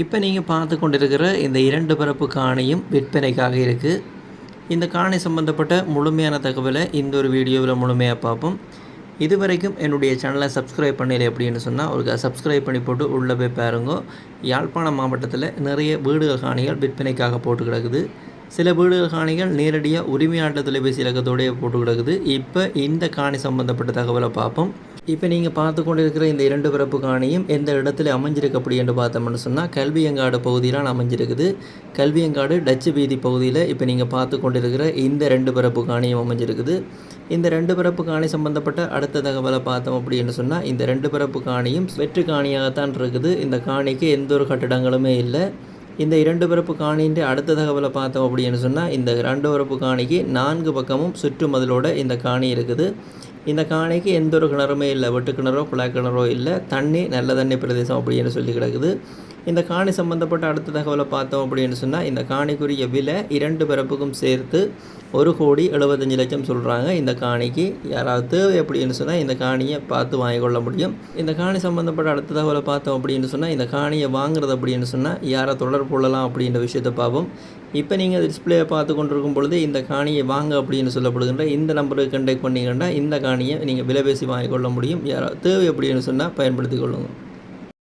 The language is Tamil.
இப்போ நீங்கள் பார்த்து கொண்டிருக்கிற இந்த இரண்டு பரப்பு காணியும் விற்பனைக்காக இருக்குது இந்த காணி சம்பந்தப்பட்ட முழுமையான தகவலை இந்த ஒரு வீடியோவில் முழுமையாக பார்ப்போம். இது வரைக்கும் என்னுடைய சேனலை சப்ஸ்கிரைப் பண்ணல அப்படின்னு சொன்னால் ஒரு சப்ஸ்கிரைப் பண்ணி போட்டு உள்ளே போய் பாருங்க. யாழ்ப்பாணம் மாவட்டத்தில் நிறைய வீடுகள் காணிகள் விற்பனைக்காக போட்டு கிடக்குது. சில வீடுகள் காணிகள் நேரடியாக உரிமையாட்ட தொலைபேசி இலக்கத்தோடய போட்டு கிடக்குது. இப்போ இந்த காணி சம்பந்தப்பட்ட தகவலை பார்ப்போம். இப்போ நீங்கள் பார்த்து கொண்டிருக்கிற இந்த இரண்டு பிறப்பு காணியும் எந்த இடத்துல அமைஞ்சிருக்கு அப்படி என்று பார்த்தோம்னு சொன்னால் கல்வியங்காடு பகுதியில் அமைஞ்சிருக்குது. கல்வியங்காடு டச்சு வீதி பகுதியில் இப்போ நீங்கள் பார்த்து கொண்டிருக்கிற இந்த ரெண்டு பிறப்பு காணியும் அமைஞ்சிருக்குது. இந்த ரெண்டு பிறப்பு காணி சம்பந்தப்பட்ட அடுத்த தகவலை பார்த்தோம் அப்படின்னு சொன்னால் இந்த ரெண்டு பிறப்பு காணியும் வெற்று காணியாகத்தான் இருக்குது. இந்த காணிக்கு எந்த ஒரு கட்டிடங்களுமே இல்லை. இந்த இரண்டு பிறப்பு காணின்ட்டு அடுத்த தகவலை பார்த்தோம் அப்படின்னு சொன்னால் இந்த ரெண்டு பிறப்பு காணிக்கு நான்கு பக்கமும் சுற்று மதிலோட இந்த காணி இருக்குது. இந்த காணிக்கு எந்த ஒரு கிணறுமே இல்லை. வெட்டு கிணறோ குழாய் கிணறோ இல்லை. தண்ணி நல்ல தண்ணி பிரதேசம் அப்படின்னு சொல்லி கிடக்குது. இந்த காணி சம்மந்தப்பட்ட அடுத்த தகவலை பார்த்தோம் அப்படின்னு சொன்னால் இந்த காணிக்குரிய விலை இரண்டு பிறப்புக்கும் சேர்த்து ஒரு கோடி எழுபத்தஞ்சு லட்சம் சொல்கிறாங்க இந்த காணிக்கு யாராவது தேவை அப்படின்னு சொன்னால் இந்த காணியை பார்த்து வாங்கிக்கொள்ள முடியும். இந்த காணி சம்மந்தப்பட்ட அடுத்த தகவலை பார்த்தோம் அப்படின்னு சொன்னால் இந்த காணியை வாங்குறது அப்படின்னு சொன்னால் யாரை தொடர்பு கொள்ளலாம் அப்படின்ற விஷயத்தை பார்ப்போம். இப்போ நீங்கள் டிஸ்பிளேயை பார்த்து கொண்டிருக்கும் பொழுது இந்த காணியை வாங்க அப்படின்னு சொல்லப்படுகின்ற இந்த நம்பருக்கு கண்டெக்ட் பண்ணிங்கன்னா இந்த காணியை நீங்கள் விலை பேசி வாங்கிக்கொள்ள முடியும். யாராவது தேவை அப்படின்னு சொன்னால் பயன்படுத்தி கொள்ளுங்கள்